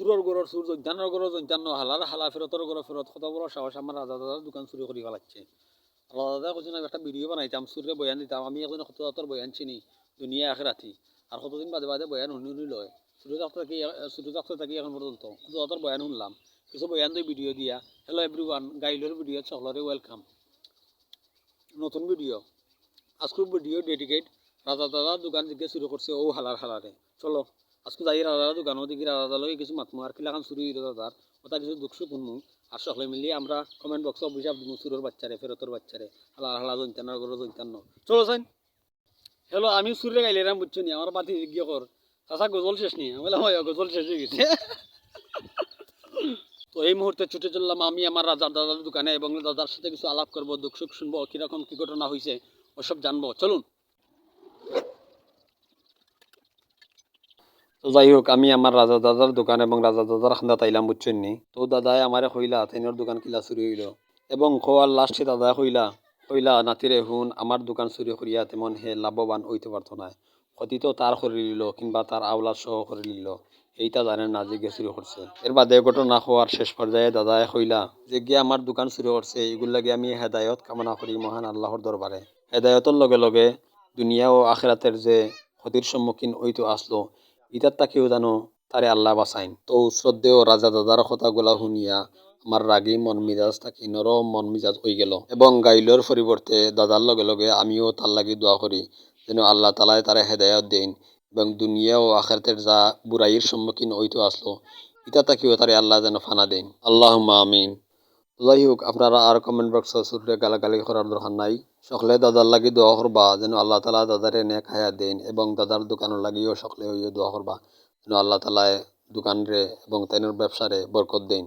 চুরর গরর চুর জৈতানোর গরর জৈতান্ন হালার হালা ফেরতর গরর ফেরত কত বড় সাহস আমার রাজা দাদার দোকান চুরি করি ফেলাচ্ছে রাজা দাদা কৈছিল আমি একটা ভিডিও বানাইতাম চুরে বয়ান দিতাম আমি এখন কত দাঁতর বয়ান চিনি, দুনিয়া এক রাতি আর কতদিন বাদে বাদে বয়ান শুনি শুনি লয়। ছোটো ডাক্তার থাকি ছোটো ডাক্তার থাকি এখন পর্যন্ত কত দাঁতর বয়ান শুনলাম। কিছু বয়ান দিয়ে ভিডিও দিয়া। হ্যালো এভরি ওয়ান গাইলোর ভিডিও সকলরে ওয়েলকাম নতুন ভিডিও আজকের ভিডিও ডেডিকেট রাজা দাদার দোকান দিকে শুরু করছে ও হালার হালারে চলো। আজকে যাই রাজার দোকানও দেখি রাজা দাদার কিছু মাতমু আর কিলাখান চুরি দাদার ওটা কিছু দুঃখ শুনমু আর সকলে মিলিয়ে আমরা কমেন্ট বক্সে অভিশাপ দিমু চুরের বাচ্চারে ফেরতর বাচ্চারে হালার হালা জৈন্তানোর গরো জৈন্তান্ন চলো সাইন হ্যালো আমি সুরে গাইলে রাম বুঝছ নি আমার বাতি জিজ্ঞা কর চাচা গজল শেষ নি আমি বললাম হয় গজল শেষ হয়ে গেছে তো এই মুহূর্তে ছুটে চললাম আমি আমার রাজার দাদার দোকানে এবং দাদার সাথে কিছু আলাপ করব দুঃখ সুখ শুনব কীরকম কি ঘটনা হয়েছে ওসব জানব চলুন তো যাই হোক আমি আমার রাজা দাদার দোকান এবং রাজা দাদার খান্দা তাইলাম, বুঝছেন নি? তো দাদাই আমারে কইলা তাইনের দোকান কিলা চুরি হইল। এবং খোয়ার লাস্টে দাদা কইলা কইলা, নাতিরে হুন আমার দোকান চুরি করিয়া তেমন হে লাভবান হইতে পারতো না ক্ষতি তো তার করে নিল কিংবা তার আওলাদ সহ করে নিল এইটা জানেন না যে গিয়ে চুরি করছে এর বাদে ঘটনা হওয়ার শেষ পর্যায়ে দাদায় কইলা, যে গিয়ে আমার দোকান চুরি করছে এইগুলো আমি হেদায়ত কামনা করি মহান আল্লাহর দরবারে হেদায়তর লগে লগে দুনিয়া ও আখেরাতের যে ক্ষতির সম্মুখীন হইতো আসলো ইটার তাকেও জানো, তারে আল্লাহ বাসাইন তো শ্রদ্ধেয় রাজা দাদার কথাগুলা শুনিয়া আমার রাগী মন মিজাজ থাকি নরম মন মিজাজ হয়ে গেল। এবং গাইলোর পরিবর্তে দাদার লগে লগে আমিও তার লাগি দোয়া করি, যেন আল্লাহ তালায় তারা হেদায়ত দেন এবং দুনিয়া ও আখেরাতের যা বুড়াইয়ের সম্মুখীন হইতো আসলো ইটা তাকেও তারে আল্লাহ যেন ফানা দেন আল্লাহ আমিন। যাই হোক আপনারা আর কমেন্ট বক্স সুরে গালাগালি করার দরকার নাই। সকলে দাদার লাগি দোয়া করবা, যেন আল্লাহ তালা দাদারে নে খায়া দেন এবং দাদার দোকানের লাগিও সকলে হইয়ে দোয়া করবা, যেন আল্লাহ তালায় দোকানরে এবং তাইনের ব্যবসারে বরকত দেন।